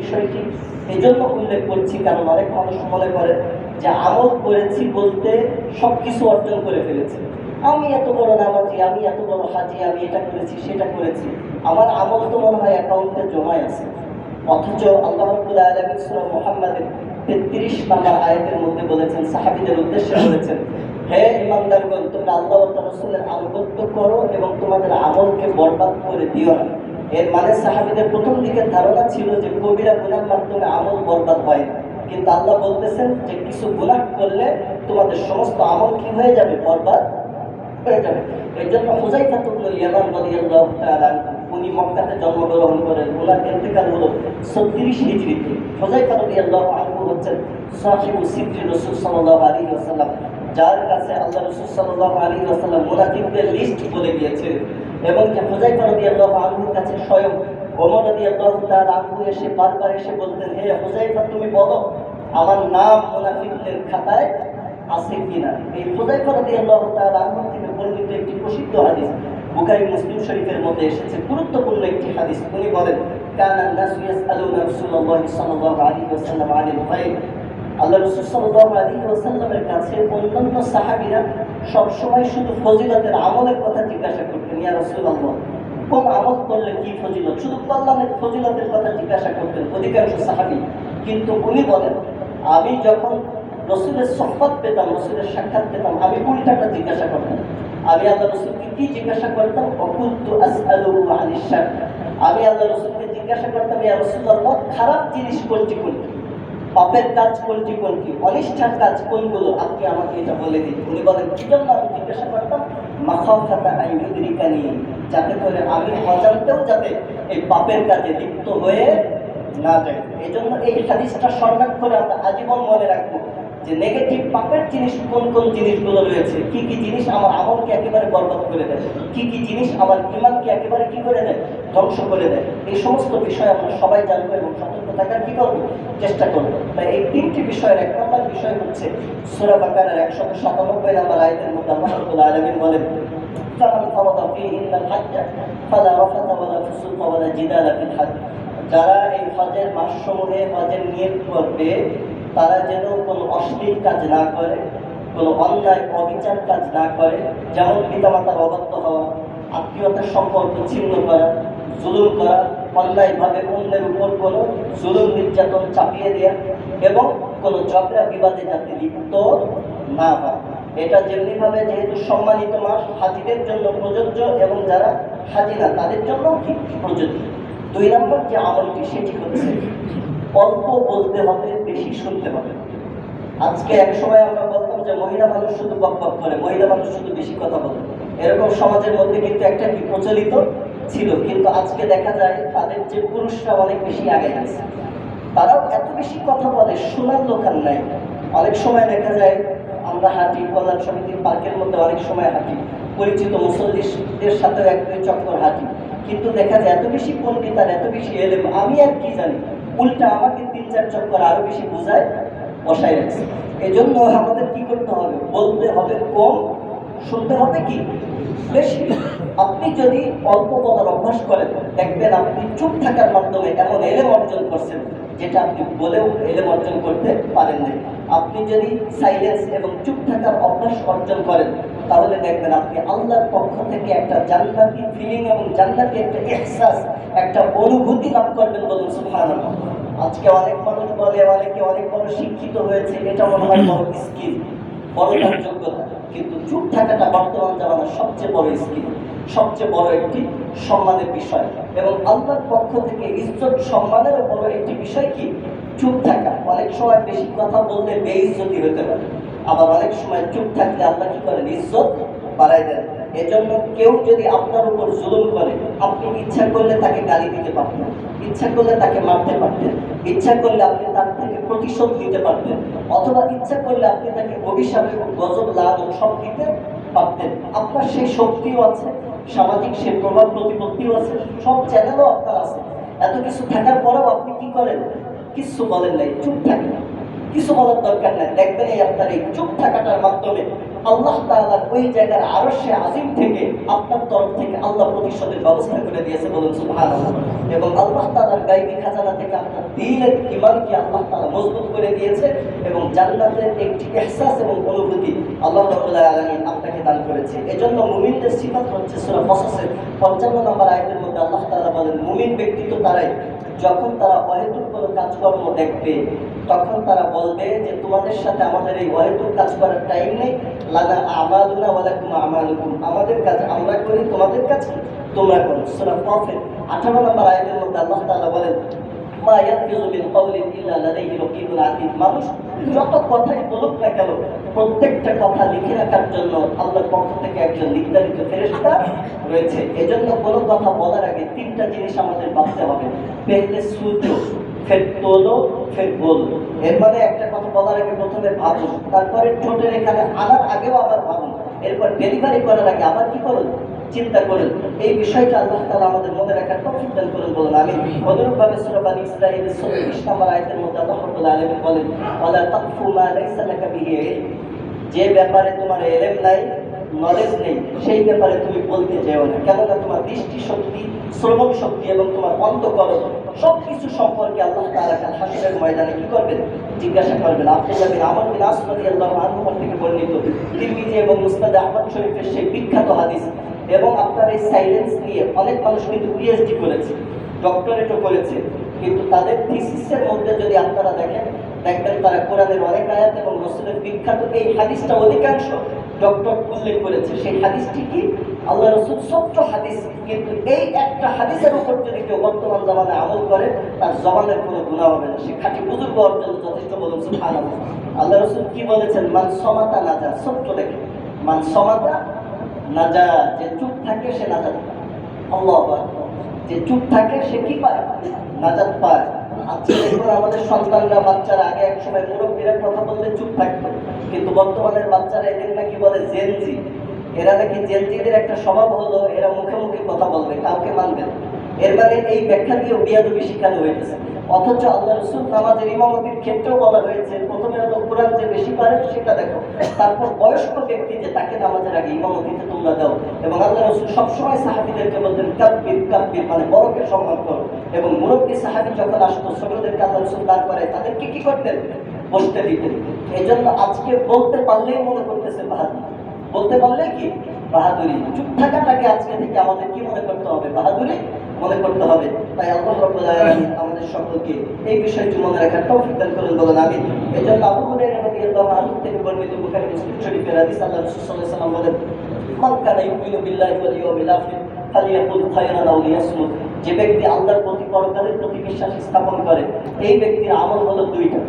বিষয়টি। এই জন্য উল্লেখ করছি, কারণ অনেক মানুষ মনে করে যে আমল করেছি বলতে সব কিছু অর্জন করে ফেলেছি। আমি এত বড় নামাজি, আমি এত বড় হাজি, আমি এটা করেছি, সেটা করেছি। আমার আমল তো মনে হয় অ্যাকাউন্টে জমায় আছে। অথচ আল্লাহ রব্বুল আলামিন সূরা মুহাম্মাদের 33 নম্বর আয়াতের মধ্যে বলেছেন, সাহাবীদের উদ্দেশ্যে বলেছেন, হে ইমানদারগণ তোমরা আল্লাহ তার আনুগত্য করো এবং তোমাদের আমলকে বরবাদ করে দিও না। এর মানে সাহাবীদের প্রথম দিকের ধারণা ছিল যে কবিরা গুনার মাধ্যমে আমল বরবাদ হয় না। কিন্তু আল্লাহ বলতেছেন যে কিছু গুনাহ করলে তোমাদের সমস্ত আমল কি হয়ে যাবে? বরবাদ হয়ে যাবে। জন্য উনি মক্কাতে জন্মগ্রহণ করেন। হলো 36 হিজরিতে হুজাইফা রাদিয়াল্লাহু আনহু হচ্ছেন যার কাছে আল্লাহ রাসূল আলাইহি ওয়াসাল্লাম মুনাফিকদের লিস্ট বলে দিয়েছিলেন এবং যে হুজাইফা আল্লাহ আনহুর কাছে স্বয়ং ওমর রাদিয়াল্লাহু তাআলা আনহু এসে বারবার এসে বলতেন, হে হুজাইফা তুমি বলো, আমার নাম মুনাফিকদের খাতায় আছে কিনা? এই হুজাইফা রাদিয়াল্লাহু তাআলা আনহু থেকে বর্ণিত একটি প্রসিদ্ধ হাদিস বুখারী মুসলিম শরীফের মধ্যে এসেছে। গুরুত্বপূর্ণ একটি হাদিস, উনি বলেন, কানা নাসু ইয়াসআলুনা রাসূলুল্লাহ সাল্লাল্লাহু আলাইহি ওয়াসাল্লাম আনিল গায়ব আল্লাহ রাসূল সাল্লাল্লাহু আলাইহি ওয়াসাল্লামের কাছে অন্যান্য সাহাবীরা সব সময় শুধু ফজিলতের আমলের কথা জিজ্ঞাসা করতেন, ইয়া রাসূলুল্লাহ, কোন আমল করলে কি ফজিলত? শুধু কল্যাণের ফজিলতের কথা জিজ্ঞাসা করতেন অধিকাংশ সাহাবী। কিন্তু উনি বলেন, আমি যখন রসুলের সম্পদ পেতাম, রসুলের সাক্ষাৎ পেতাম, আমি উল্টাটা জিজ্ঞাসা করতাম। আমি আল্লাহ রসুলকে কি জিজ্ঞাসা করতাম? অকুন্তু আমি আল্লাহ রসুলকে জিজ্ঞাসা করতাম, ইয়া রাসূলুল্লাহ, খারাপ জিনিস কোনটি কোনটি? পাপের কাজ কোনটি কোনটি অনিষ্ঠার কাজ কোনগুলো? আপনি আমাকে এটা বলে দিন। উনি বলেন, কি জন্য আমি জিজ্ঞাসা করতাম? মাখাফাতা নিয়ে যাতে করে আমি অজান্তেও যাতে এই পাপের কাজে লিপ্ত হয়ে না যায় এই জন্য এই হাদিসটা স্মরণ করে আমরা আজীবন মনে রাখব যে নেগেটিভ পাপের জিনিস কোন কোন জিনিসগুলো রয়েছে? কি কি জিনিস আমার আমলকে একেবারে বরবাদ করে দেয়? কি কি জিনিস আমার ইমানকে একেবারে কি করে দেয়? ধ্বংস করে দেয়? এই সমস্ত বিষয় আমরা সবাই জানব এবং সতর্ক থাকার কি করবো চেষ্টা করবো তাই এই তিনটি বিষয়ের এক নম্বর বিষয় হচ্ছে সুরা বাকারের একশত সাতানব্বই নম্বর আয়তের মধ্যে আল্লাহ রাব্বুল আলামিন বলেন فمن فرض فيهن الحج فلا رفث ولا فسوق ولا جدال في الحج যারা এই হজের মাসসমূহে হজের নিয়ত করবে তারা যেন কোনো অশ্লীল কাজ না করে কোনো অন্যায় অবিচার কাজ না করে যেমন পিতামাতার অবাধ্য হওয়া আত্মীয়তার সম্পর্ক ছিন্ন করা জুলুম করা অন্যায়ভাবে অন্যের উপর কোনো জুলুম নির্যাতন চাপিয়ে দেওয়া এবং কোনো ঝগড়া বিবাদে যাতে লিপ্ত না হয়। এটা যেমনিভাবে যেহেতু সম্মানিত মাস, হাজিদের জন্য প্রযোজ্য এবং যারা হাজি না, তাদের জন্য কি প্রযোজ্য। দুই নম্বর যে আমলটি, সেটি হচ্ছে অল্প বলতে হবে, বেশি শুনতে হবে। আজকে এক সময় আমরা বলতাম যে মহিলা মানুষ শুধু বক বক করে, মহিলা মানুষ শুধু বেশি কথা বলে। এরকম সমাজের মধ্যে কিন্তু একটা কি প্রচলিত ছিল, কিন্তু আজকে দেখা যায় তাদের যে পুরুষরা অনেক বেশি আগে গেছে। তারাও এত বেশি কথা বলে, শোনার আর নাই। অনেক সময় দেখা যায় আমরা হাঁটি, কল্যাণ সমিতির পার্কের মধ্যে অনেক সময় হাঁটি, পরিচিত মুসল্লিদের সাথেও এক দুই চক্কর হাঁটি। কিন্তু দেখা যায় এত বেশি পণ্ডিত আর এত বেশি এলেম, আমি আর কি জানি? উল্টা আমাকে তিন চার চক্কর আরও বেশি বোঝায় বসাই রাখছে। এজন্য আমাদের কি করতে হবে? বলতে হবে কম, শুনতে হবে কি? বেশি, আপনি যদি অল্প বলার অভ্যাস করেন, দেখবেন আপনি চুপ থাকার মাধ্যমে এমন এলেম অর্জন করছেন, যেটা আপনি বলেও এলেম অর্জন করতে পারেন না আপনি যদি সাইলেন্স এবং চুপ থাকার অভ্যাস অর্জন করেন, তাহলে দেখবেন আপনি আল্লাহর পক্ষ থেকে একটা জান্নাতি ফিলিং এবং জান্নাতি একটা এহসাস, একটা অনুভূতি লাভ করবেন বলুন, সুবহানাল্লাহ। আজকে অনেক মানুষ বলে, অনেকে অনেক বড় শিক্ষিত হয়েছে, এটা মনে হয় বড় স্কিল, বড় যোগ্যতা কিন্তু চুপ থাকাটা বর্তমান জামানার সবচেয়ে বড় স্কিল, সবচেয়ে বড় একটি সম্মানের বিষয়। এবং আল্লাহর পক্ষ থেকে ইজ্জত সম্মানের বড় একটি বিষয় কি? চুপ থাকা। অনেক সময় বেশি কথা বললে বেইজ্জতি হতে পারে। আবার অনেক সময় চুপ থাকলে আল্লাহ কি করেন? ইজ্জত বাড়াই দেন। এজন্য কেউ যদি আপনার উপর জুলুম করে, আপনি ইচ্ছা করলে তাকে গালি দিতে পারতেন, ইচ্ছা করলে তাকে মারতে পারতেন, ইচ্ছা করলে আপনি তার থেকে প্রতিশোধ দিতে পারতেন। অথবা ইচ্ছা করলে আপনি তাকে অভিশাপ এবং গজব লাভ সব দিতে পারতেন। আপনার সেই শক্তিও আছে, সামাজিক সে প্রভাব প্রতিপত্তিও আছে, সব চ্যানেলও আপনার আছে। এত কিছু থাকার পরেও আপনি কি করেন? কিছু বলেন নাই, চুপ থাকেন। কিছু বলার দরকার নাই। দেখবেন এই আপনার এই চুপ থাকাটার মাধ্যমে আল্লাহ তাআলার ওই জায়গার আরশে আজিম থেকে আপনার তরফ থেকে আল্লাহ প্রতিশোধের ব্যবস্থা করে দিয়েছে বলুন সুবহানাল্লাহ। এবং আল্লাহ তাআলার গায়বী খাজানা থেকে আপনার দিনের ঈমানকে আল্লাহ তাআলা মজবুত করে দিয়েছে এবং জান্নাতের একটি ইহসাস এবং অনুভূতি আল্লাহ রাব্বুল আলামিন আপনাকে দান করেছে। এজন্য মুমিনদের সিফাত হচ্ছে সূরা কসসের 55 নম্বর আয়াতের মধ্যে আল্লাহ তাআলা বলেন, মুমিন ব্যক্তি তো তারাই যখন তারা অহেতুক কোনো কাজকর্ম দেখবে, তখন তারা বলবে যে, তোমাদের সাথে আমাদের এই অহেতুক কাজ করার টাইম নেই। লানা আমালুনা ওয়ালাকুম আমালুকুম। আমাদের কাজ আমরা করি, তোমাদের কাজ তোমরা করো। সুরা প্রফেট 18 নম্বর আয়াতের মধ্যে আল্লাহ তাআলা বলেন, মা ইয়াকিজু বিল কওলি ইল্লা লাদাইহি আতীদ মানুষ, যত কথাই বলুক না কেন, প্রত্যেকটা কথা লিখে রাখার জন্য আল্লাহর পক্ষ থেকে একজন নির্ধারিত ফেরেশতা রয়েছে। এজন্য কোনো কথা বলার আগে তিনটা জিনিস আমাদের ভাবতে হবে। পেহলে সূর্য ফের তোলো, ফের বলো। এর মানে একটা কথা বলার আগে প্রথমে ভাবুন, তারপরে ঠোঁটের এখানে আনার আগেও আবার ভাবুন। এরপর ডেলিভারি করার আগে আবার কি করুন? চিন্তা করেন। এই বিষয়টা আল্লাহ তাআলা আমাদের মনে রাখার তৌফিক দান করুন বলুন আমি অনুরূপভাবে সূরা বানি ইসরাঈলের 36 নম্বর আয়াতের মধ্যে আল্লাহ রাব্বুল আলামিন বলেন ওয়ালা তাকফু মা লাইসা লাকা বিহি যে ব্যাপারে তোমার এলেম নাই নলেজ নেই সেই ব্যাপারে তুমি বলতে যেও না। কেননা তোমার দৃষ্টি শক্তি শ্রবণ শক্তি এবং তোমার অন্তকরণ সব কিছু সম্পর্কে আল্লাহ কাল হাসরের ময়দানে কি করবেন? জিজ্ঞাসা করবেন। আপনি বিন আমর বিন আস রাদিয়াল্লাহু আনহু থেকে বর্ণিত তিরমিজি এবং মুসনাদ আহমদ শরীফের সেই বিখ্যাত হাদিস এবং আপনার এই সাইলেন্স নিয়ে অনেক মানুষ কিন্তু পিএইচডি করেছে ডক্টরেটও করেছে, কিন্তু তাদের থিসিসের মধ্যে যদি আপনারা দেখেন, দেখবেন তারা কোরআনের অনেক আয়াত এবং রসুলের বিখ্যাত এই হাদিসটা অধিকাংশ ডক্টর উল্লেখ করেছে। সেই হাদিসটি কি? আল্লাহ রসুল ছোট্ট হাদিস, কিন্তু এই একটা হাদিসের উপর যদি কেউ বর্তমান জামানায় আমল করে, তার জবানের কোনো গুণা হবে না। সে খাঁটি বুজুর্গ অর্জন যথেষ্ট বলুন, সুবহানাল্লাহ। আল্লাহ রসুল কি বলেছেন? মান সমাতা না যা ছোট্ট দেখে মান সমাতা নাজা যে চুপ থাকে সে নাজাত পায়। আল্লাহ যে চুপ থাকে সে কি পায়? নাজাত পায়। আমাদের সন্তানরা, বাচ্চারা, আগে এক সময় মুরব্বীরা কথা বললে চুপ থাকতো। কিন্তু বর্তমানের বাচ্চারা এদের নাকি বলে জেনজি এরা নাকি জেনজিদের একটা স্বভাব হলো, এরা মুখে মুখে কথা বলবে, কাউকে মানবে না। এর মানে এই ব্যাখ্যা দিয়েও বিয়াদবি শিখানো হয়েছে অথচ আল্লাহ রসুল নামাজের ইমামতির ক্ষেত্রেও বলা হয়েছে, প্রথমে হলো কোরআন যে বেশি পারে সেটা দেখো। তারপর বয়স্ক ব্যক্তি যে তাকে নামাজের আগে ইমামতিতে তোমরা দাও। এবং আল্লাহ রসুল সবসময় সাহাবিদেরকে বলতেন, কাব্বির কাব্বির মানে বড়কে সম্মান করো। এবং মুরব্বী সাহাবি যখন আসতো, ছোটদেরকে আল্লাহ রসুল দান করে তাদেরকে কি করতেন? বসতে দিতেন। এই জন্য আজকে বলতে পারলেই মনে করতেছে বাহাদুর। বলতে পারলে কি? বাহাদুরি। চুপ থাকাটাকে আজকে থেকে আমাদের কি মনে করতে হবে? বাহাদুরি? মনে করতে হবে। তাই আল্লাহ রাব্বুল আমাদের সকলকে এই বিষয়টি মনে রাখার তৌফিক দান বলেন আমি এই জন্য আবু থেকে বর্ণিত যে ব্যক্তি আল্লাহর প্রতি পরকালের প্রতি বিশ্বাস স্থাপন করে, এই ব্যক্তির আমল হলো দুইটা।